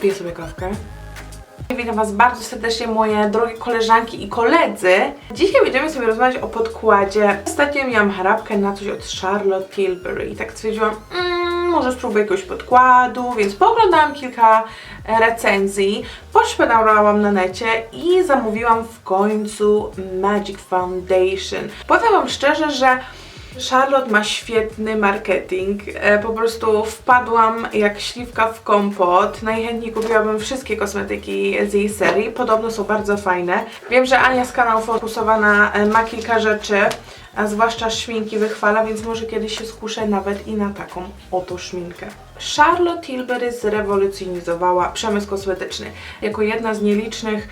Piję sobie kawkę. Witam Was bardzo serdecznie, moje drogie koleżanki i koledzy. Dzisiaj będziemy sobie rozmawiać o podkładzie. Ostatnio miałam harapkę na coś od Charlotte Tilbury i tak stwierdziłam, mm, może spróbuję jakiegoś podkładu, więc pooglądałam kilka e, recenzji, poszperałam na necie i zamówiłam w końcu Magic Foundation. Powiem Wam szczerze, że Charlotte ma świetny marketing. E, po prostu wpadłam jak śliwka w kompot. Najchętniej kupiłabym wszystkie kosmetyki z jej serii. Podobno są bardzo fajne. Wiem, że Ania z kanału Fokusowana e, ma kilka rzeczy, a zwłaszcza szminki wychwala, więc może kiedyś się skuszę nawet i na taką oto szminkę. Charlotte Tilbury zrewolucjonizowała przemysł kosmetyczny. Jako jedna z nielicznych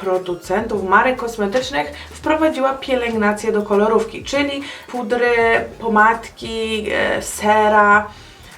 producentów marek kosmetycznych wprowadziła pielęgnację do kolorówki, czyli pudry, pomadki, e, sera,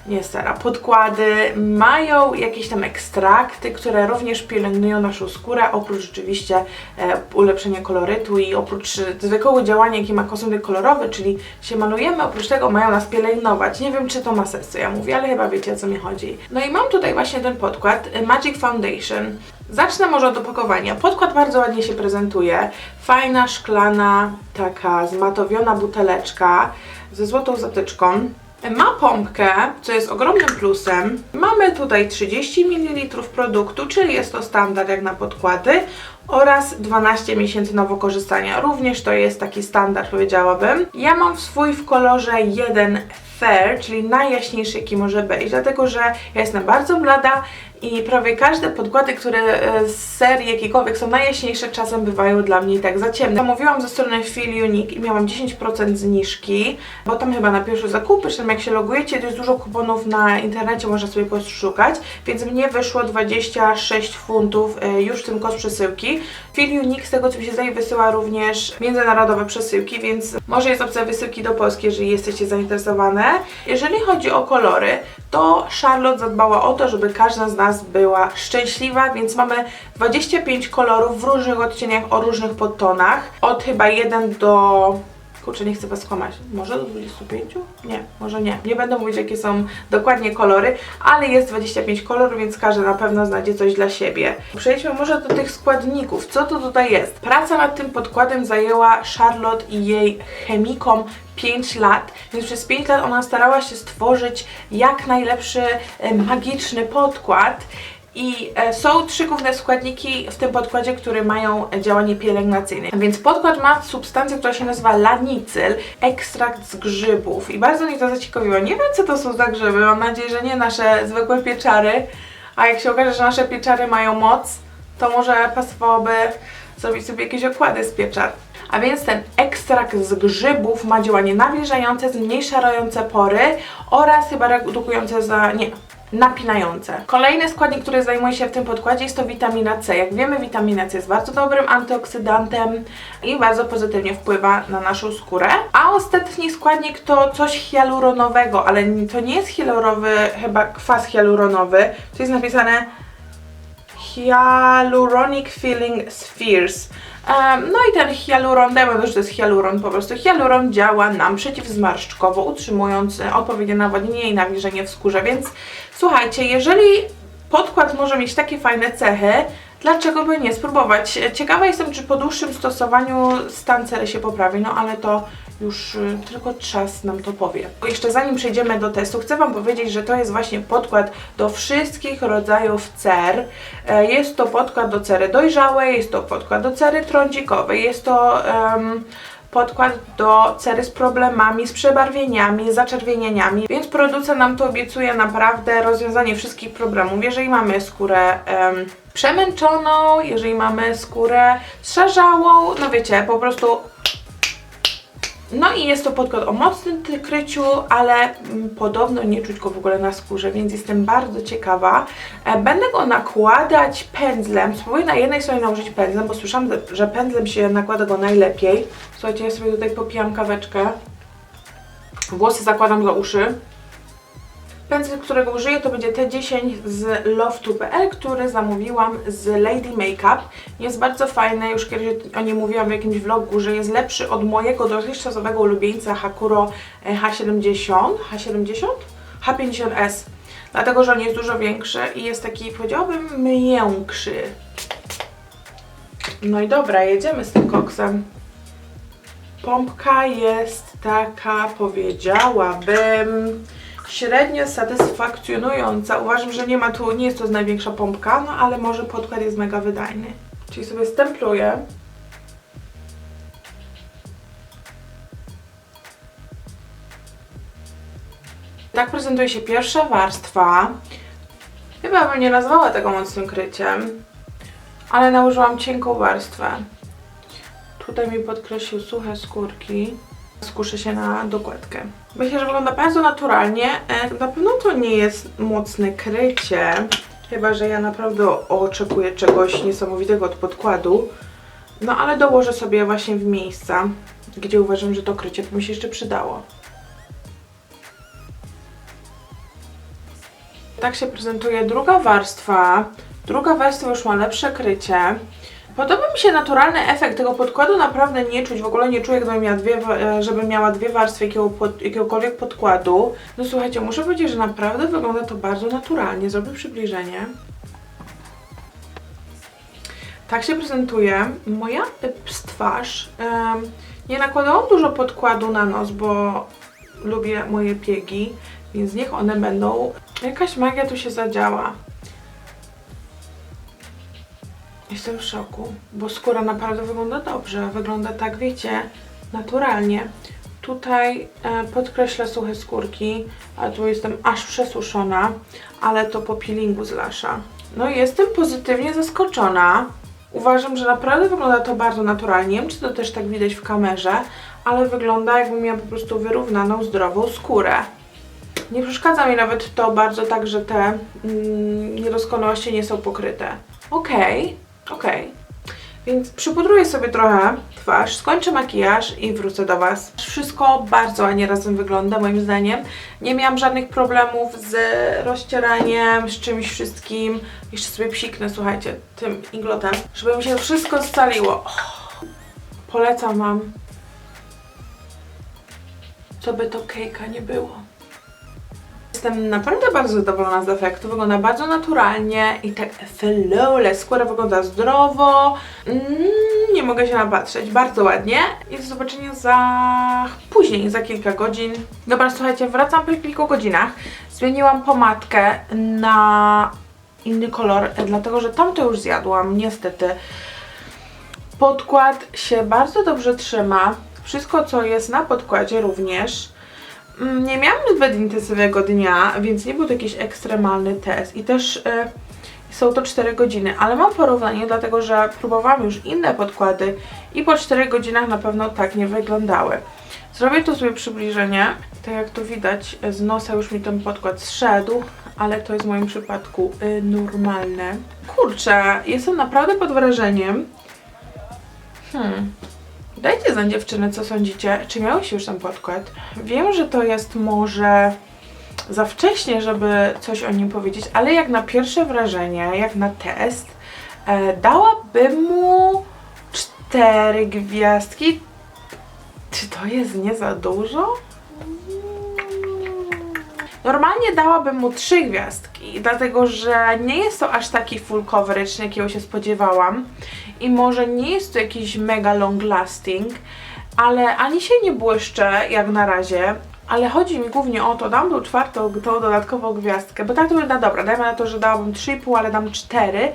nie sera, podkłady mają jakieś tam ekstrakty, które również pielęgnują naszą skórę, oprócz oczywiście e, ulepszenia kolorytu i oprócz e, zwykłego działania, jakie ma kosmetyk kolorowy, czyli się malujemy, oprócz tego mają nas pielęgnować. Nie wiem, czy to ma sens, co ja mówię, ale chyba wiecie, o co mi chodzi. No i mam tutaj właśnie ten podkład e, Magic Foundation. Zacznę może od opakowania. Podkład bardzo ładnie się prezentuje. Fajna, szklana, taka zmatowiona buteleczka ze złotą zatyczką. Ma pompkę, co jest ogromnym plusem. Mamy tutaj 30 ml produktu, czyli jest to standard jak na podkłady oraz 12 miesięcy nowo korzystania. Również to jest taki standard, powiedziałabym. Ja mam swój w kolorze 1 Fair, czyli najjaśniejszy jaki może być, dlatego że ja jestem bardzo blada i prawie każde podkłady, które e, z serii jakiejkolwiek są najjaśniejsze, czasem bywają dla mnie tak za ciemne. Zamówiłam ze strony Feel Unique i miałam 10% zniżki, bo tam chyba na pierwszy zakup, zresztą jak się logujecie, to jest dużo kuponów na internecie, można sobie poszukać, więc mnie wyszło 26 funtów e, już w tym koszt przesyłki. Feel Unique, z tego co mi się zdaje, wysyła również międzynarodowe przesyłki, więc może jest opcja wysyłki do Polski, jeżeli jesteście zainteresowane. Jeżeli chodzi o kolory, to Charlotte zadbała o to, żeby każda z nas była szczęśliwa, więc mamy 25 kolorów w różnych odcieniach o różnych podtonach. Od chyba 1 do Kurczę, nie chcę Was skłamać. Może do 25? Nie, może nie. Nie będę mówić, jakie są dokładnie kolory, ale jest 25 kolorów, więc każdy na pewno znajdzie coś dla siebie. Przejdźmy może do tych składników. Co to tutaj jest? Praca nad tym podkładem zajęła Charlotte i jej chemikom 5 lat, więc przez 5 lat ona starała się stworzyć jak najlepszy e, magiczny podkład. I e, są trzy główne składniki w tym podkładzie, które mają działanie pielęgnacyjne. Więc podkład ma substancję, która się nazywa lanicyl, ekstrakt z grzybów. I bardzo mnie to zaciekawiło. Nie wiem, co to są za grzyby. Mam nadzieję, że nie nasze zwykłe pieczary. A jak się okaże, że nasze pieczary mają moc, to może pasowałoby zrobić sobie jakieś okłady z pieczar. A więc ten ekstrakt z grzybów ma działanie nawilżające, zmniejszające pory oraz chyba redukujące za... nie, napinające. Kolejny składnik, który zajmuje się w tym podkładzie jest to witamina C. Jak wiemy, witamina C jest bardzo dobrym antyoksydantem i bardzo pozytywnie wpływa na naszą skórę. A ostatni składnik to coś hialuronowego, ale to nie jest hialurowy, chyba kwas hialuronowy. Tu jest napisane Hyaluronic Filling Spheres. No i ten hialuron, dajmy to, że to jest hialuron po prostu. Hialuron działa nam przeciwzmarszczkowo, utrzymując e, odpowiednie nawodnienie i nawilżenie w skórze, więc słuchajcie, jeżeli podkład może mieć takie fajne cechy, dlaczego by nie spróbować? Ciekawa jestem, czy po dłuższym stosowaniu stan cery się poprawi, no ale to już y, tylko czas nam to powie. Jeszcze zanim przejdziemy do testu, chcę Wam powiedzieć, że to jest właśnie podkład do wszystkich rodzajów cer. E, Jest to podkład do cery dojrzałej, jest to podkład do cery trądzikowej, jest to em, podkład do cery z problemami, z przebarwieniami, z zaczerwienieniami, więc producent nam to obiecuje naprawdę rozwiązanie wszystkich problemów. Jeżeli mamy skórę em, przemęczoną, jeżeli mamy skórę szarzałą, no wiecie, po prostu no i jest to podkład o mocnym kryciu, ale mm, podobno nie czuć go w ogóle na skórze, więc jestem bardzo ciekawa. E, Będę go nakładać pędzlem. Spróbuję na jednej stronie nałożyć pędzlem, bo słyszałam, że pędzlem się nakłada go najlepiej. Słuchajcie, ja sobie tutaj popijam kaweczkę. Włosy zakładam za uszy. Pędzel, którego użyję, to będzie T10 z Loftu.pl, który zamówiłam z Lady Makeup. Jest bardzo fajny, już kiedyś o nim mówiłam w jakimś vlogu, że jest lepszy od mojego dotychczasowego ulubieńca Hakuro e, H70, H70? H50S. Dlatego, że on jest dużo większy i jest taki, powiedziałabym, miększy. No i dobra, jedziemy z tym koksem. Pompka jest taka, powiedziałabym, średnio satysfakcjonująca. Uważam, że nie ma tu, nie jest to największa pompka, no ale może podkład jest mega wydajny. Czyli sobie stempluję. Tak prezentuje się pierwsza warstwa. Chyba bym nie nazwała tego mocnym kryciem, ale nałożyłam cienką warstwę. Tutaj mi podkreślił suche skórki. Skuszę się na dokładkę. Myślę, że wygląda bardzo naturalnie. E, Na pewno to nie jest mocne krycie, chyba że ja naprawdę oczekuję czegoś niesamowitego od podkładu. No ale dołożę sobie właśnie w miejsca, gdzie uważam, że to krycie by mi się jeszcze przydało. Tak się prezentuje druga warstwa. Druga warstwa już ma lepsze krycie. Podoba mi się naturalny efekt tego podkładu, naprawdę nie czuć, w ogóle nie czuję, gdybym miała dwie, e, żebym miała dwie warstwy jakiegokolwiek podkładu. No słuchajcie, muszę powiedzieć, że naprawdę wygląda to bardzo naturalnie. Zrobię przybliżenie. Tak się prezentuje moja twarz. Nie nakładałam dużo podkładu na nos, bo lubię moje piegi, więc niech one będą. Jakaś magia tu się zadziała. Jestem w szoku, bo skóra naprawdę wygląda dobrze. Wygląda tak, wiecie, naturalnie. Tutaj e, podkreślę suche skórki, a tu jestem aż przesuszona, ale to po peelingu z lasza. No i jestem pozytywnie zaskoczona. Uważam, że naprawdę wygląda to bardzo naturalnie. Nie wiem, czy to też tak widać w kamerze, ale wygląda jakbym miała po prostu wyrównaną, zdrową skórę. Nie przeszkadza mi nawet to bardzo tak, że te mm, niedoskonałości nie są pokryte. Okej, okej. Więc przypudruję sobie trochę twarz, skończę makijaż i wrócę do Was. Wszystko bardzo ładnie razem wygląda moim zdaniem. Nie miałam żadnych problemów z rozcieraniem, z czymś wszystkim. Jeszcze sobie psiknę, słuchajcie, tym iglotem, żeby mi się wszystko scaliło. Oh, polecam Wam. Co by to kejka nie było. Jestem naprawdę bardzo zadowolona z efektu. Wygląda bardzo naturalnie i tak flawless. Skóra wygląda zdrowo. Mm, nie mogę się napatrzeć. Bardzo ładnie. I do zobaczenia za później, za kilka godzin. Dobra, słuchajcie, wracam po kilku godzinach. Zmieniłam pomadkę na inny kolor, dlatego że tamto już zjadłam, niestety. Podkład się bardzo dobrze trzyma. Wszystko, co jest na podkładzie również. Mm, Nie miałam zbyt intensywnego dnia, więc nie był to jakiś ekstremalny test i też e, są to 4 godziny, ale mam porównanie, dlatego że próbowałam już inne podkłady i po 4 godzinach na pewno tak nie wyglądały. Zrobię tu sobie przybliżenie. Tak jak tu widać, z nosa już mi ten podkład zszedł, ale to jest w moim przypadku y, normalne. Kurczę, jestem naprawdę pod wrażeniem. Hmm. Dajcie znać dziewczyny, co sądzicie. Czy miałeś już ten podkład? Wiem, że to jest może za wcześnie, żeby coś o nim powiedzieć, ale jak na pierwsze wrażenie, jak na test, e, dałabym mu cztery gwiazdki. Czy to jest nie za dużo? Normalnie dałabym mu trzy gwiazdki, dlatego że nie jest to aż taki full coverage, jakiego się spodziewałam. I może nie jest to jakiś mega long lasting, ale ani się nie błyszczę jak na razie, ale chodzi mi głównie o to, dam tą czwartą, tą dodatkową gwiazdkę, bo tak to wygląda. Dobra, dajmy na to, że dałabym 3,5, ale dam 4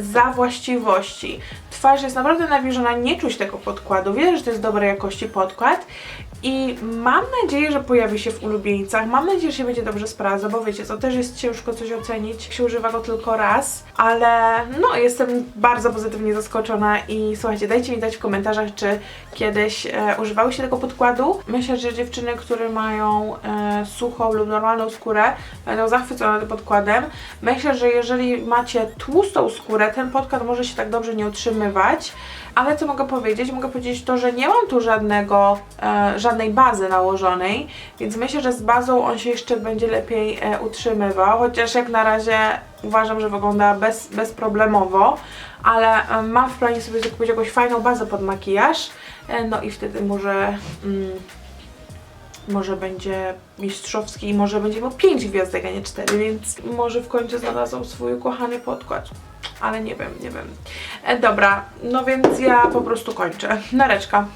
za właściwości. Twarz jest naprawdę nawilżona, nie czuć tego podkładu, widać, że to jest dobrej jakości podkład i mam nadzieję, że pojawi się w ulubieńcach. Mam nadzieję, że się będzie dobrze sprawdza, bo wiecie, to też jest ciężko coś ocenić. Się używa go tylko raz, ale no, jestem bardzo pozytywnie zaskoczona i słuchajcie, dajcie mi dać w komentarzach, czy kiedyś e, używały się tego podkładu. Myślę, że dziewczyny, które mają e, suchą lub normalną skórę, będą zachwycone tym podkładem. Myślę, że jeżeli macie tłustą skórę, ten podkład może się tak dobrze nie utrzymywać. Ale co mogę powiedzieć? Mogę powiedzieć to, że nie mam tu żadnego, e, żadnej bazy nałożonej, więc myślę, że z bazą on się jeszcze będzie lepiej e, utrzymywał, chociaż jak na razie uważam, że wygląda bez, bezproblemowo, ale e, mam w planie sobie zakupić jakąś fajną bazę pod makijaż, e, no i wtedy może mm, może będzie mistrzowski i może będzie miał 5 gwiazdek, a nie 4, więc może w końcu znalazł swój ukochany podkład. Ale nie wiem, nie wiem. E, dobra, no więc ja po prostu kończę. Nareczka.